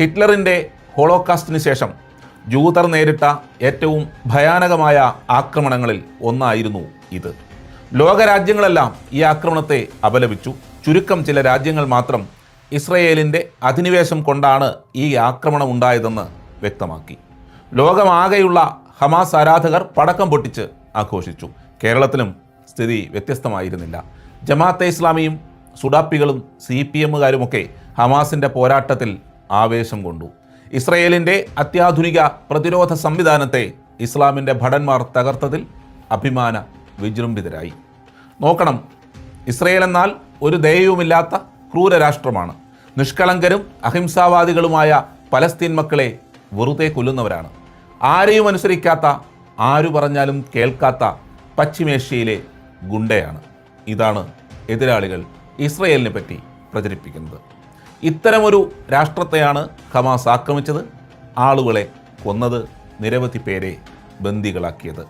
ഹിറ്റ്ലറിന്റെ ഹോളോകാസ്റ്റിന് ശേഷം ജൂതർ നേരിട്ട ഏറ്റവും ഭയാനകമായ ആക്രമണങ്ങളിൽ ഒന്നായിരുന്നു ഇത്. ലോകരാജ്യങ്ങളെല്ലാം ഈ ആക്രമണത്തെ അപലപിച്ചു. ചുരുക്കം ചില രാജ്യങ്ങൾ മാത്രം ഇസ്രയേലിന്റെ അധിനിവേശം കൊണ്ടാണ് ഈ ആക്രമണം ഉണ്ടായതെന്ന് വ്യക്തമാക്കി. ലോകമാകെയുള്ള ഹമാസ് ആരാധകർ പടക്കം പൊട്ടിച്ച് ആഘോഷിച്ചു. കേരളത്തിലും സ്ഥിതി വ്യത്യസ്തമായിരുന്നില്ല. ജമാഅത്തെ ഇസ്ലാമിയും സുഡാപ്പികളും സി പി എമ്മുകാരുമൊക്കെ ഹമാസിന്റെ പോരാട്ടത്തിൽ ആവേശം കൊണ്ടു. ഇസ്രയേലിന്റെ അത്യാധുനിക പ്രതിരോധ സംവിധാനത്തെ ഇസ്ലാമിന്റെ ഭടന്മാർ തകർത്തതിൽ അഭിമാന വിജൃംഭിതരായി. നോക്കണം ഇസ്രയേൽ എന്നാൽ ഒരു ദയവുമില്ലാത്ത ക്രൂര രാഷ്ട്രമാണ് നിഷ്കളങ്കരും അഹിംസാവാദികളുമായ പലസ്തീൻ മക്കളെ വെറുതെ കൊല്ലുന്നവരാണ്. ആരെയും അനുസരിക്കാത്ത ആരു പറഞ്ഞാലും കേൾക്കാത്ത പശ്ചിമേഷ്യയിലെ ഗുണ്ടയാണ്. ഇതാണ് എതിരാളികൾ ഇസ്രയേലിനെ പറ്റി പ്രചരിപ്പിക്കുന്നത്. ഇത്തരമൊരു രാഷ്ട്രത്തെയാണ് ഹമാസ് ആക്രമിച്ചത്. ആളുകളെ കൊന്നത് നിരവധി പേരെ ബന്ദികളാക്കിയത്.